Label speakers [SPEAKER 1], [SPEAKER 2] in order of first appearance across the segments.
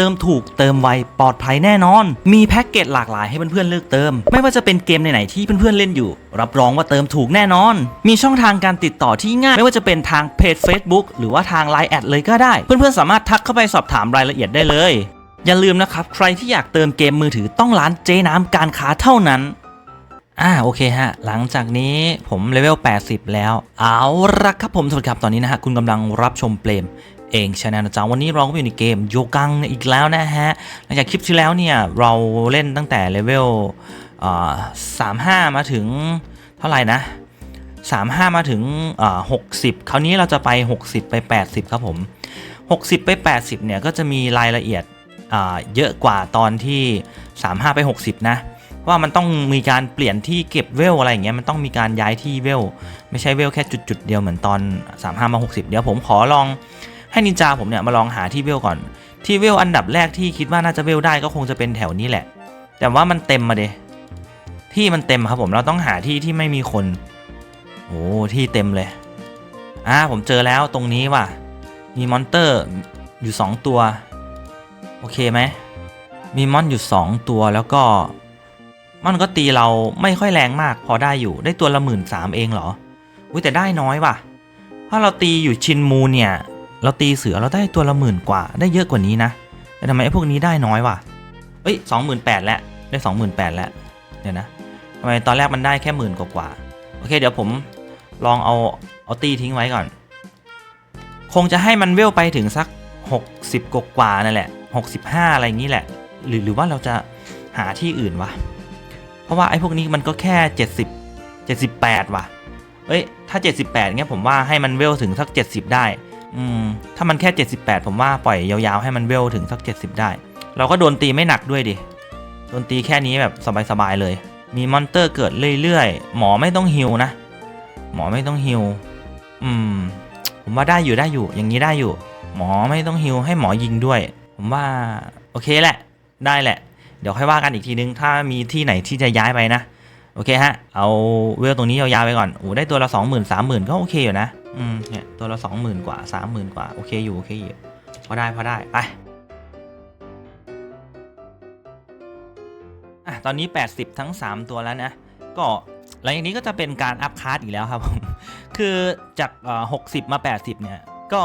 [SPEAKER 1] ติมถูกเติมไวปลอดภัยแน่นอน มีแพ็กเกจหลากหลายให้เพื่อนๆเลือกเติม ไม่ว่าจะเป็นเกมไหนๆที่เพื่อนๆเล่นอยู่ รับรองว่าเติมถูกแน่นอน มีช่องทางการติดต่อที่ง่าย ไม่ว่าจะเป็นทางเพจ Facebook หรือว่าทาง Line แอดเลยก็ได้ เพื่อนๆสามารถทักเข้าไปสอบถามรายละเอียดได้เลย อย่าลืมนะครับใครที่อยากเติมเกมมือถือต้องร้านเจน้ำการค้าเท่านั้นอ่าโอเคฮะ หลังจากนี้ผมเลเวล 80 แล้ว เอาละครับผมสวัสดีครับ ตอนนี้นะฮะ คุณกำลังรับชมเปลม เองชาแนลนะจ๊ะวันนี้เราก็อยู่ในเกมโยกังอีกแล้วนะฮะ หลังจากคลิปที่แล้วเนี่ย เราเล่นตั้งแต่เลเวลสามห้ามาถึงเท่าไหร่นะ35มาถึงอ่า60คราวนี้เราจะไป60ไป80ครับผม60ไป80เนี่ยก็จะมีรายละเอียดเยอะกว่าตอนที่35ไป60นะเพราะว่ามันต้องมีการเปลี่ยนที่เก็บเวลอะไรอย่างเงี้ยมันต้องมีการย้ายที่เวล ไม่ใช่เวลแค่จุดๆเดียวเหมือนตอน 35 มา 60 เดี๋ยวผมขอลอง ให้นินจาผมเนี่ยมาลองหาที่เวลก่อน ที่เวลอันดับแรกที่คิดว่าน่าจะเวลได้ก็คงจะเป็นแถวนี้แหละ แต่ว่ามันเต็มมาเดที่มันเต็มครับผมเราต้องหาที่ที่ไม่มีคนโอ้ที่เต็มเลยอ่าผมเจอแล้วตรงนี้ว่ะมีมอนเตอร์อยู่ 2 ตัว โอเคไหมมีมอนอยู่ 2 ตัวแล้วก็มันก็ตีเราไม่ค่อยแรงมากพอได้อยู่ได้ตัวละหมื่นสามเองเหรอ อุ้ยแต่ได้น้อยว่ะ ถ้าเราตีอยู่ชินมูเนี่ย เราตีเสือเราได้ตัวละหมื่นกว่าได้เยอะกว่านี้นะแต่ทำไมไอ้พวกนี้ได้น้อยวะเอ้ยสองหมื่นแปดแล้วได้สองหมื่นแปดแล้วเดี๋ยวนะทำไมตอนแรกมันได้แค่หมื่นกว่าโอเคเดี๋ยวผมลองเอาเอาตีทิ้งไว้ก่อน คงจะให้มันเวลไปถึงสัก 60 กกว่านั่นแหละ 65 อะไรอย่างนี้แหละ หรือหรือว่าเราจะหาที่อื่นวะ เพราะว่าไอ้พวกนี้มันก็แค่ 70 78 ว่ะ เอ้ย ถ้า 78เงี้ยผมว่าให้มันเวลถึงสัก 70 ได้ อืมถ้ามันแค่ 78 ผมว่าปล่อยยาวๆ ให้มันเวลถึงสัก 70 ได้ เราก็โดนตีไม่หนักด้วยดิ โดนตีแค่นี้แบบสบายๆเลย มีมอนเตอร์เกิดเรื่อยๆ หมอไม่ต้องฮิวนะ หมอไม่ต้องฮิว อืม ผมว่าได้อยู่ได้อยู่ อย่างนี้ได้อยู่ หมอไม่ต้องฮิวให้หมอยิงด้วย ผมว่าโอเคแหละ ได้แหละ เดี๋ยวค่อยว่ากันอีกทีนึง ถ้ามีที่ไหนที่จะย้ายไปนะ โอเคฮะ เอาเวลตรงนี้ยาวๆไปก่อน โอ้ได้ตัวละสองหมื่นสามหมื่นก็โอเคอยู่นะ อืมเนี่ยตัวละสองหมื่นกว่าสามหมื่นกว่า โอเคอยู่ โอเคอยู่พอได้พอได้ไปอะตอนนี้ 80 ทั้ง 3 ตัวแล้วนะ ก็หลังจากนี้ก็จะเป็นการอัพคาร์ดอีกแล้วครับผมคือจากเอ่อ60มา 80 เนี่ย ก็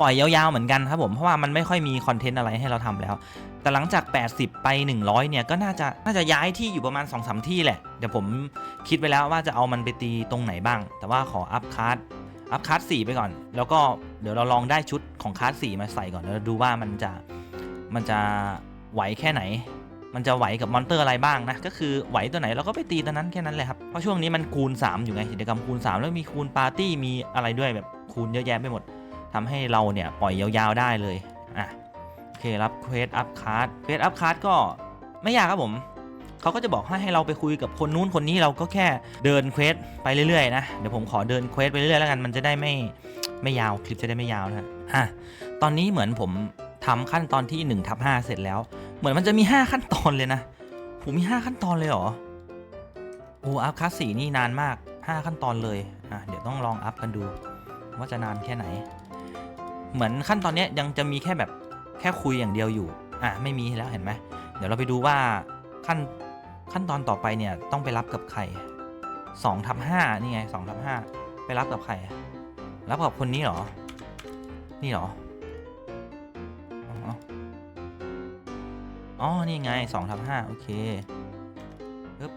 [SPEAKER 1] ปล่อยยาวๆเหมือนกันครับผม เพราะว่ามันไม่ค่อยมีคอนเทนต์อะไรให้เราทำแล้ว แต่หลังจาก 80 ไป 100 เนี่ย ก็น่าจะน่าจะย้ายที่อยู่ประมาณ 2-3 ที่แหละ เดี๋ยวผมคิดไว้แล้วว่าจะเอามันไปตีตรงไหนบ้าง แต่ว่าขออัพคาร์ด อัพคาร์ด4ไปก่อน แล้วก็เดี๋ยวเราลองได้ชุดของคาร์ด4มาใส่ก่อนแล้วดูว่ามันจะมันจะไหวแค่ไหน มันจะไหวกับมอนเตอร์อะไรบ้างนะ ก็คือไหวตัวไหนเราก็ไปตีตัวนั้นแค่นั้นเลยครับ เพราะช่วงนี้มันคูณ 3 อยู่ไงกิจกรรมคูณ 3 แล้วมีคูณปาร์ตี้มีอะไรด้วยแบบคูณเยอะแยะไปหมดทำให้เราเนี่ยปล่อยยาวๆได้เลย อะ โอเครับเควสอัพคาร์ดเควสอัพคาร์ดก็ไม่ยากครับผม เขาก็จะบอกให้ให้เราไปคุยกับคนนู้นคนนี้เราก็แค่เดินเควสไปเรื่อยๆนะเดี๋ยวผมขอเดินเควสไปเรื่อยๆแล้วกันมันจะได้ไม่ไม่ยาวคลิปจะได้ไม่ยาวนะฮะตอนนี้เหมือนผมทำขั้นตอนที่1ทับ5เสร็จแล้ว เหมือนมันจะมี 5 ขั้นตอนเลยนะ ผมมี 5 ขั้นตอนเลยเหรอโอ้อัพคลาสสี่นี่นานมาก 5 ขั้นตอนเลยอะเดี๋ยวต้องลองอัพกันดู ว่าจะนานแค่ไหน เหมือนขั้นตอนนี้ยังจะมีแค่แบบแค่คุยอย่างเดียวอยู่อะไม่มีแล้วเห็นไหมเดี๋ยวเราไปดูว่าขั้น ขั้นตอนต่อไปเนี่ยต้องไปรับกับใคร2ทับ5นี่ไง2ทับ5ไปรับกับใคร รับกับคนนี้เหรอ นี่เหรอ อ๋ออ๋อนี่ไงสองทับห้าโอเคปึ๊บ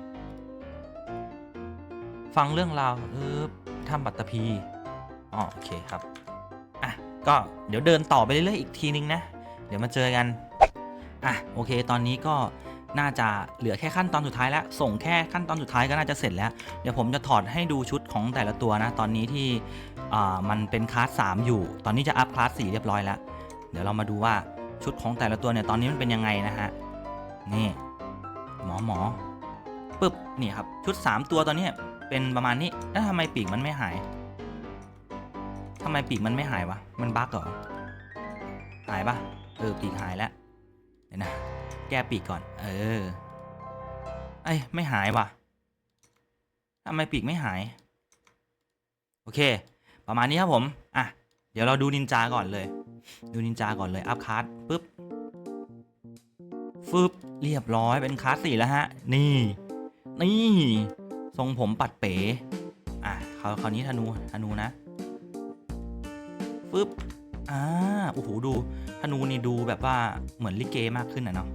[SPEAKER 1] ฟังเรื่องราวปึ๊บถ้ำปัตตภีอ๋อโอเคครับ อะ ก็เดี๋ยวเดินต่อไปเรื่อยๆอีกทีนึงนะ เดี๋ยวมาเจอกัน อะ โอเค ตอนนี้ก็ น่าจะเหลือแค่ขั้นตอนสุดท้ายแล้ว ส่งแค่ขั้นตอนสุดท้ายก็น่าจะเสร็จแล้ว เดี๋ยวผมจะถอดให้ดูชุดของแต่ละตัวนะ ตอนนี้ที่มันเป็นคลาส3อยู่ ตอนนี้จะอัพคลาส4เรียบร้อยแล้ว เดี๋ยวเรามาดูว่าชุดของแต่ละตัวเนี่ยตอนนี้มันเป็นยังไงนะฮะ นี่ หมอหมอปึ๊บ นี่ครับ ชุด 3 ตัวตอนนี้เป็นประมาณนี้ แล้วทำไมปีกมันไม่หายทำไมปีกมันไม่หายวะ มันบั๊กเหรอ หายปะเออปีกหายแล้วเดี๋ยวนะ แก้ปีกก่อน เออเอ้ยไม่หายว่ะทำไมปีกไม่หาย โอเค ประมาณนี้ครับผม อะ เดี๋ยวเราดูนินจาก่อนเลย ดูนินจาก่อนเลย อัพคาร์ปุ๊บ ฟึบ เรียบร้อย เป็นคลาสสี่แล้วฮะ นี่ นี่ ทรงผมปัดเป๋ อะคราวคราวนี้ธนู ธนูนะ ฟึบ อ่าโอ้โหดูธนูนี่ดูแบบว่าเหมือนลิเกมากขึ้นอะเนาะ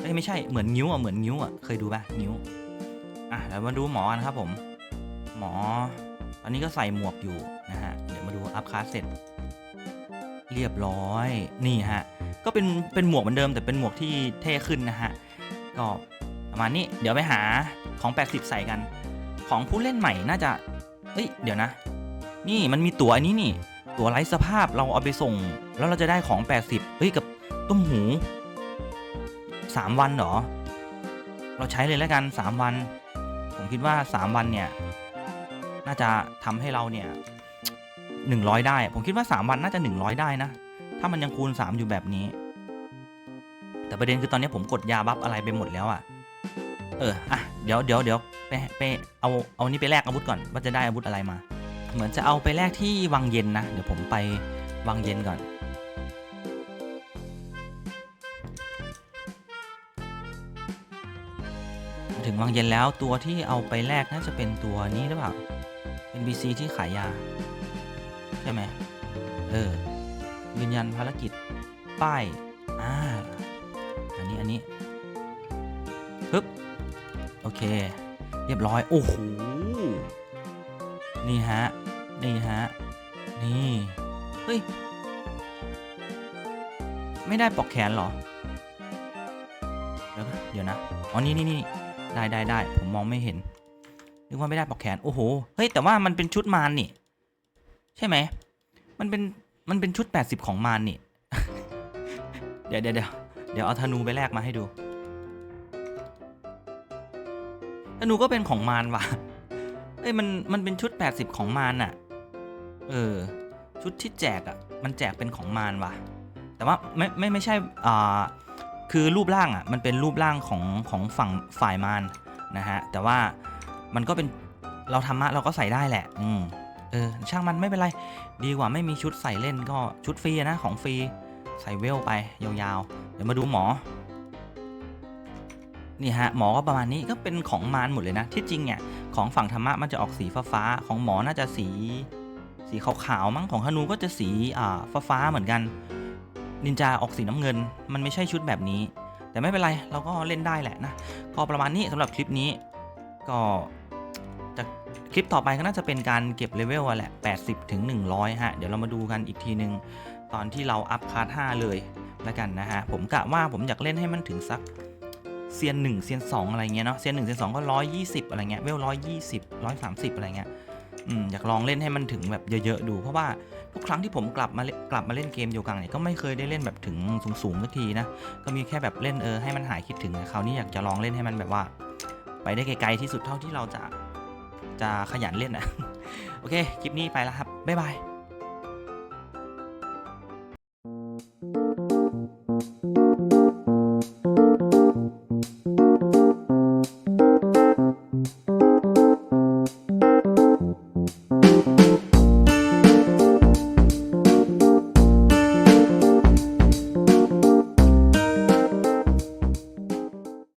[SPEAKER 1] เอ้ยไม่ใช่เหมือนนิ้วอะเหมือนนิ้วอะเคยดูป่ะนิ้วอะแล้วมาดูหมอกันครับผม หมอ ตอนนี้ก็ใส่หมวกอยู่นะฮะเดี๋ยวมาดูอัพคลาสเสร็จ เรียบร้อยนี่ฮะก็เป็นเป็นหมวกเหมือนเดิมแต่เป็นหมวกที่เท่ขึ้นนะฮะก็ประมาณนี้เดี๋ยวไปหาของ 80 ใส่กัน ของผู้เล่นใหม่น่าจะเอ้ยเดี๋ยวนะ นี่มันมีตั๋วอันนี้นี่ ตั๋วไร้สภาพเราเอาไปส่ง แล้วเราจะได้ของ 80เฮ้ยกับต้มหู 3 วันเหรอ เราใช้เลยแล้วกัน 3 วัน ผมคิดว่า 3 วันเนี่ย น่าจะทำให้เราเนี่ย100 ได้ ผมคิดว่า 3 วันน่าจะ 100 ได้นะ ถ้ามันยังคูณ 3 อยู่แบบนี้ แต่ประเด็นคือตอนนี้ผมกดยาบัฟอะไรไปหมดแล้วอะ่ะ เออ อะ เดี๋ยวเดี๋ยวเดี๋ยวไปไปเอาเอานี้ไปแลกอาวุธก่อนว่าจะได้อาวุธอะไรมา เหมือนจะเอาไปแลกที่วังเย็นนะ เดี๋ยวผมไปวังเย็นก่อน ถึงวังเย็นแล้วตัวที่เอาไปแลกน่าจะเป็นตัวนี้หรือเปล่า NPC ที่ขายยา ใช่ไหมเออ ยืนยันภารกิจ ป้าย อ่า อันนี้ อันนี้ปึ๊บ โอเค เรียบร้อย โอ้โห นี่ฮะ นี่ฮะ นี่ เฮ้ย ไม่ได้ปลอกแขนเหรอ เดี๋ยวเดี๋ยวนะ อ๋อ นี่นี่นี่ได้ได้ได้ ผมมองไม่เห็น นึกว่าไม่ได้ปลอกแขน โอ้โห เฮ้ย แต่ว่ามันเป็นชุดมารนี่ ใช่ไหม มันเป็น มันเป็นชุด 80 ของมารนี่ เดี๋ยวเดี๋ยวเดี๋ยวเดี๋ยวเอาธนูไปแลกมาให้ดูธนูก็เป็นของมารว่ะ อ้ยมันมันเป็นชุด 80 ของมารน่ะ เออ ชุดที่แจกอะ มันแจกเป็นของมารว่ะ แต่ว่าไม่ไม่ไม่ใช่อ่าคือรูปร่างอะ มันเป็นรูปร่างของของฝั่งฝ่ายมารนะฮะ แต่ว่ามันก็เป็นเราธรรมะเราก็ใส่ได้แหละ อืมเออ ช่างมันไม่เป็นไร ดีกว่าไม่มีชุดใส่เล่นก็ชุดฟรีนะของฟรี ใส่เวลไปยาวๆ เดี๋ยวมาดูหมอ นี่ฮะหมอก็ประมาณนี้ก็เป็นของมารหมดเลยนะ ที่จริงเนี่ยของฝั่งธรรมะมันจะออกสีฟ้าๆของหมอน่าจะสี สีขาวๆมั้งของฮานูก็จะสีอ่าฟ้าๆเหมือนกัน นินจาออกสีน้ำเงิน มันไม่ใช่ชุดแบบนี้ แต่ไม่เป็นไรเราก็เล่นได้แหละนะก็ประมาณนี้สำหรับคลิปนี้ ก็จะคลิปต่อไปก็น่าจะเป็นการเก็บเลเวลอะแหละ 80 ถึง 100 ฮะ เดี๋ยวเรามาดูกันอีกทีนึง ตอนที่เราอัพคาร์ด5เลยแล้วกันนะฮะ ผมกะว่าผมอยากเล่นให้มันถึงสัก เซียน1เซียน2อะไรเงี้ยเนาะเซียน1เซียน2ก็120อะไรเงี้ยเวล120 130อะไรเงี้ยอืมอยากลองเล่นให้มันถึงแบบเยอะๆดู เพราะว่าทุกครั้งที่ผมกลับมาเล่นกลับมาเล่นเกมโยกังเนี่ยก็ไม่เคยได้เล่นแบบถึงสูงๆสักทีนะก็มีแค่แบบเล่นเออให้มันหายคิดถึงคราวนี้อยากจะลองเล่นให้มันแบบว่า ไปได้ไกลๆที่สุดเท่าที่เราจะจะขยันเล่นนะโอเคคลิปนี้ไปแล้วครับบ๊ายบาย